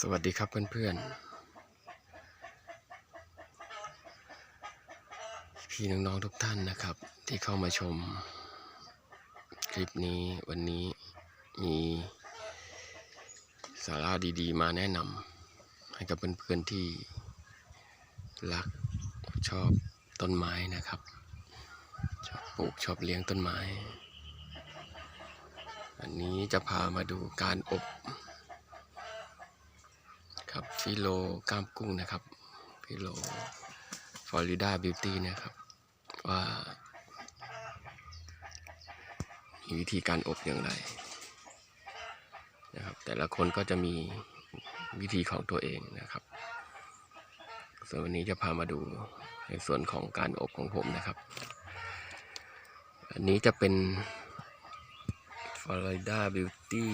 สวัสดีครับเพื่อนๆ พี่น้องๆทุกท่านนะครับ ที่เข้ามาชม คลิปนี้วันนี้มีสาระดีๆ มาแนะนำให้กับเพื่อนๆที่รักชอบต้นไม้นะครับ ชอบปลูกชอบเลี้ยงต้นไม้ อันนี้จะพามาดูการอบครับ ฟิโลกล้ามกุ้งนะครับฟิโลฟลอริดาบิวตี้นะครับ ว่า มีวิธีการอบอย่างไรนะครับ แต่ละคนก็จะมีวิธีของตัวเองนะครับส่วนวันนี้จะพามาดูในส่วนของการอบของผมนะครับ อันนี้จะเป็นฟลอริดาบิวตี้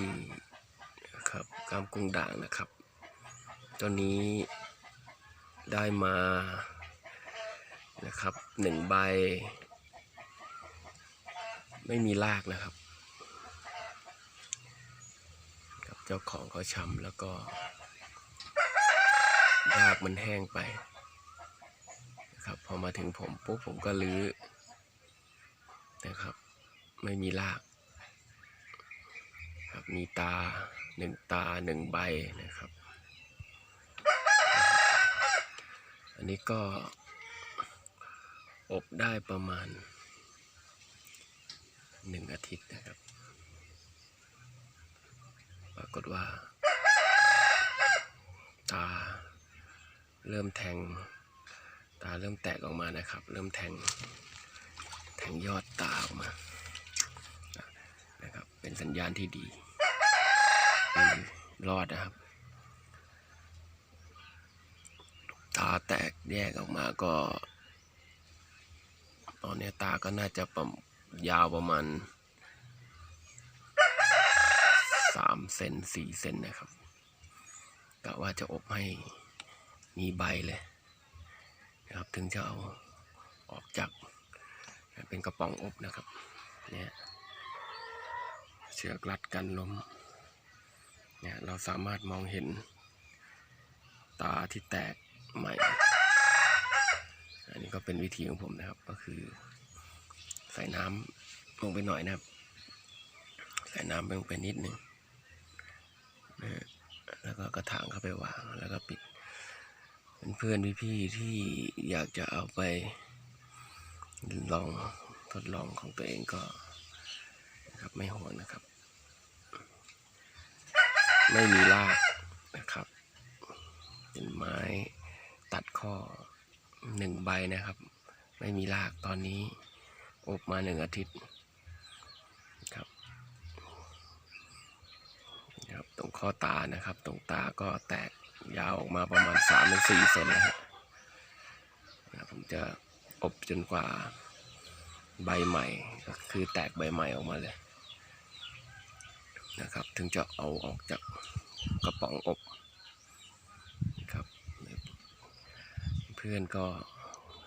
นะครับกล้ามกุ้งด่างนะครับ ตัวนี้ได้มานะครับหนึ่งใบ ไม่มีรากนะครับกับเจ้าของเขาช้ำแล้วก็รากมันแห้งไปนะครับพอมาถึงผมปุ๊บผมก็ลื้อนะครับ ไม่มีรากครับมีตาหนึ่งตาหนึ่งใบนะครับ นี้ก็อบได้ประมาณหนึ่งอาทิตย์นะครับ ปรากฏว่า ตาเริ่มแทง ตาเริ่มแตกออกมานะครับ เริ่มแทง แทงยอดตาออกมานะครับ เป็นสัญญาณที่ดีรอดนะครับ ตาแตกแยกออกมาก็ ตอนนี้ตาก็น่าจะประมยาวประมาณสามเซนสี่เซนนะครับกะว่าจะอบให้มีใบเลยนะครับถึงจะเอาออกจากเป็นกระป๋องอบนะครับเนี่ยเชือกรัดกันลมเนี่ยเราสามารถมองเห็นตาที่แตก ใหม่ อันนี้ก็เป็นวิธีของผมนะครับ ก็คือ ใส่น้ำลงไปหน่อยนะครับ ใส่น้ำลงไปนิดหนึ่งนะแล้วก็กระถางเข้าไปวางแล้วก็ปิดเพื่อนๆพี่ๆที่อยากจะเอาไปลองทดลองของตัวเองก็นะครับไม่ห่วงนะครับ ไม่มีรากนะครับ เป็นไม้ ตัดข้อหนึ่งใบนะครับ ไม่มีรากตอนนี้อบมาหนึ่งอาทิตย์ครับนะครับ ตรงข้อตานะครับ ตรงตาก็แตกยาวออกมาประมาณสามถึงสี่เซนนะครับผมจะอบจนกว่าใบใหม่ก็คือแตกใบใหม่ออกมาเลยนะครับ ถึงจะเอาออกจากกระป๋องอบ เพื่อนก็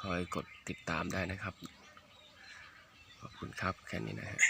คอยกดติดตามได้นะครับ ขอบคุณครับแค่นี้นะฮะ